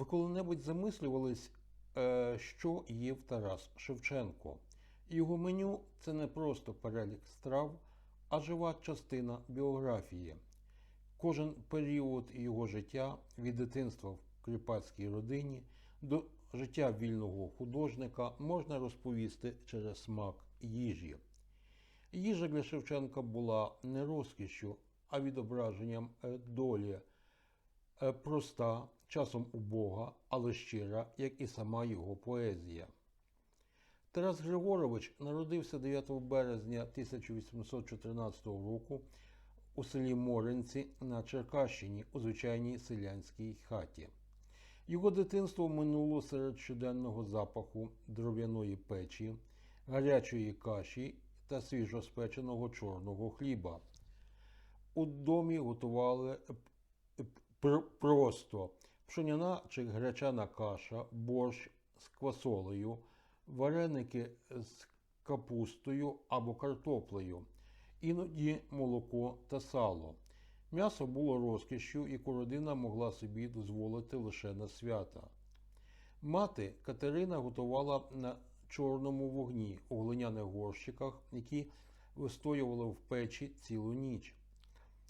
Ви коли-небудь замислювались, е, що їв Тарас Шевченко? Його меню це не просто перелік страв, а жива частина біографії. Кожен період його життя від дитинства в кріпацькій родині до життя вільного художника можна розповісти через смак їжі. Їжа для Шевченка була не розкішшю, а відображенням долі проста, часом убога, але щира, як і сама його поезія. Тарас Григорович народився 9 березня 1814 року у селі Моринці на Черкащині у звичайній селянській хаті. Його дитинство минуло серед щоденного запаху дров'яної печі, гарячої каші та свіжоспеченого чорного хліба. У домі готували просто пшеняна чи гречана каша, борщ з квасолею, вареники з капустою або картоплею, іноді молоко та сало. М'ясо було розкішшю, яку родина могла собі дозволити лише на свята. Мати Катерина готувала на чорному вогні у глиняних горщиках, які вистоювали в печі цілу ніч.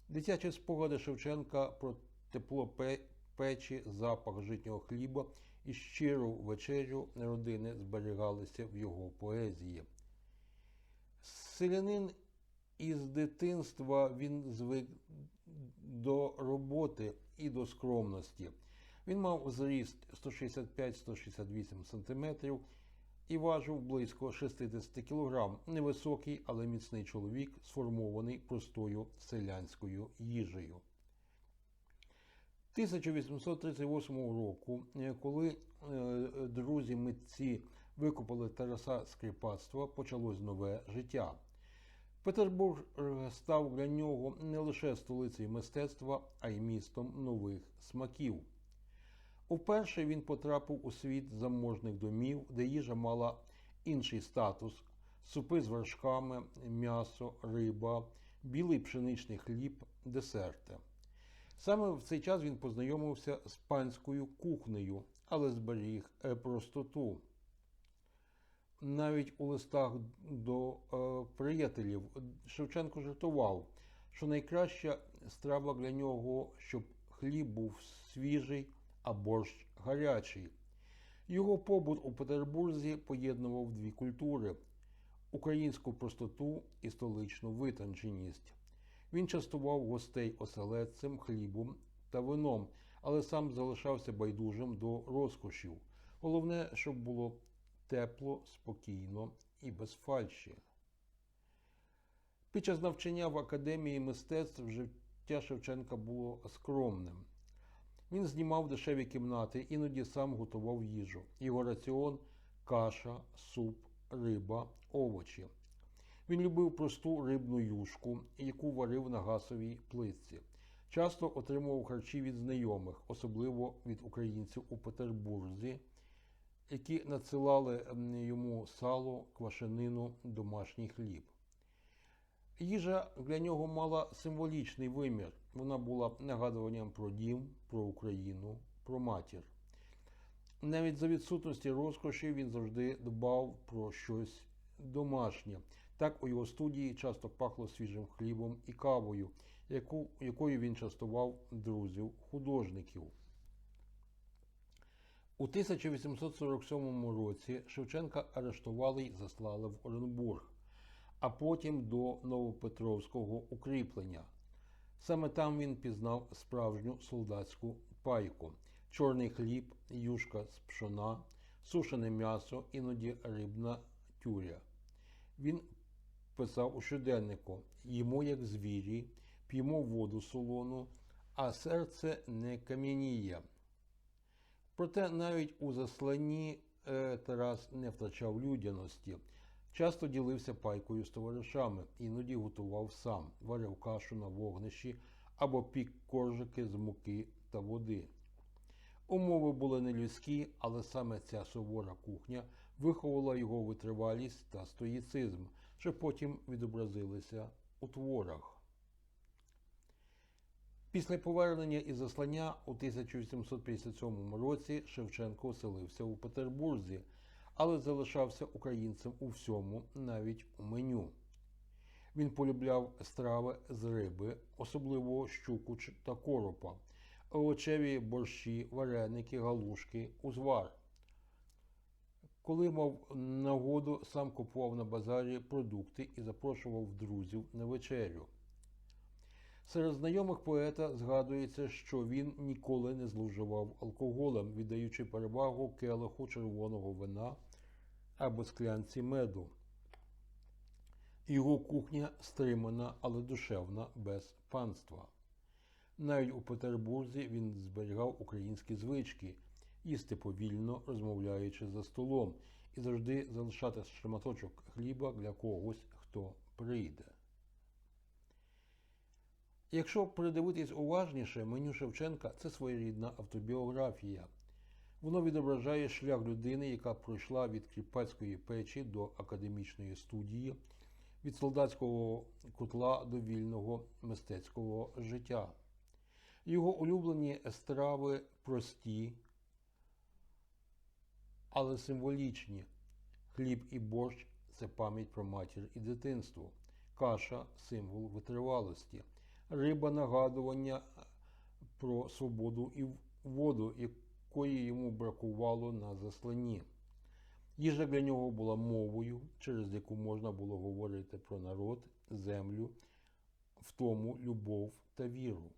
Дитячі спогади Шевченка про тепло печі, запах житнього хліба і щиру вечерю родини зберігалися в його поезії. Селянин із дитинства він звик до роботи і до скромності. Він мав зріст 165-168 см і важив близько 60 кг. Невисокий, але міцний чоловік, сформований простою селянською їжею. 1838 року, е, коли е, друзі митці викупили Тараса з кріпацтва, почалось нове життя. Петербург е, став для нього не лише столицею мистецтва, а й містом нових смаків. Уперше він потрапив у світ заможних домів, де їжа мала інший статус: супи з вершками, м'ясо, риба, білий пшеничний хліб, десерти. Саме в цей час він познайомився з панською кухнею, але зберіг простоту. Навіть у листах до е, приятелів Шевченко жартував, що найкраща страва для нього, щоб хліб був свіжий, а борщ гарячий. Його побут у Петербурзі поєднував дві культури українську простоту і столичну витонченість. Він частував гостей оселедцем, хлібом та вином, але сам залишався байдужим до розкошів. Головне, щоб було тепло, спокійно і без фальші. Під час навчання в Академії мистецтв життя Шевченка було скромним. Він знімав дешеві кімнати, іноді сам готував їжу. Його раціон каша, суп, риба, овочі. Він любив просту рибну юшку, яку варив на газовій плитці. Часто отримував харчі від знайомих, особливо від українців у Петербурзі, які надсилали йому сало, квашенину, домашній хліб. Їжа для нього мала символічний вимір. Вона була нагадуванням про дім, про Україну, про матір. Навіть за відсутності розкоші він завжди дбав про щось домашнє. Так у його студії часто пахло свіжим хлібом і кавою, яку, якою він частував друзів художників. У 1847 році Шевченка арештували і заслали в Оренбург, а потім до Новопетровського укріплення. Саме там він пізнав справжню солдатську пайку, чорний хліб, юшка з пшона, сушене м'ясо, іноді рибна тюря. Він писав у щоденнику: їмо як звірі, п'ємо воду солону, а серце не кам'яніє. Проте навіть у засланні е, Тарас не втрачав людяності. Часто ділився пайкою з товаришами, іноді готував сам, варив кашу на вогнищі або пік коржики з муки та води. Умови були не людські, але саме ця сувора кухня виховала його витривалість та стоїцизм, що потім відобразилися у творах. Після повернення із заслання у 1857 році Шевченко оселився у Петербурзі, але залишався українцем у всьому, навіть у меню. Він полюбляв страви з риби, особливо щуку та коропа, овочеві борщі, вареники, галушки, узвар. Коли мав нагоду, сам купував на базарі продукти і запрошував друзів на вечерю. Серед знайомих поета згадується, що він ніколи не зловживав алкоголем, віддаючи перевагу келиху червоного вина або склянці меду. Його кухня стримана, але душевна, без панства. Навіть у Петербурзі він зберігав українські звички, їсти повільно, розмовляючи за столом, і завжди залишати шматочок хліба для когось, хто прийде. Якщо придивитись уважніше, меню Шевченка це своєрідна автобіографія. Воно відображає шлях людини, яка пройшла від кріпацької печі до академічної студії, від солдатського кутла до вільного мистецького життя. Його улюблені страви прості, але символічні. Хліб і борщ це пам'ять про матір і дитинство, каша символ витривалості, риба нагадування про свободу і воду, якої йому бракувало на засланні. Їжа для нього була мовою, через яку можна було говорити про народ, землю, втому любов та віру.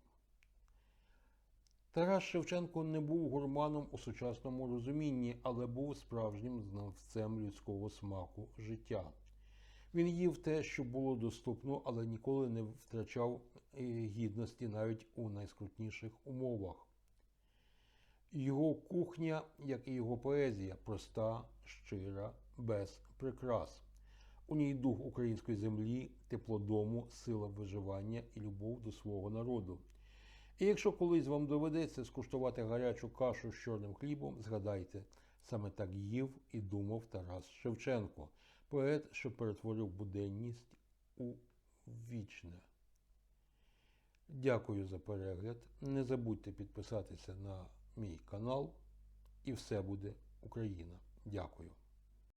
Тарас Шевченко не був гурманом у сучасному розумінні, але був справжнім знавцем людського смаку життя. Він їв те, що було доступно, але ніколи не втрачав е, гідності навіть у найскрутніших умовах. Його кухня, як і його поезія, проста, щира, без прикрас. У ній дух української землі, тепло дому, сила виживання і любов до свого народу. І якщо колись вам доведеться скуштувати гарячу кашу з чорним хлібом, згадайте, саме так їв і думав Тарас Шевченко, поет, що перетворив буденність у вічне. Дякую за перегляд. Не забудьте підписатися на мій канал, і все буде Україна. Дякую.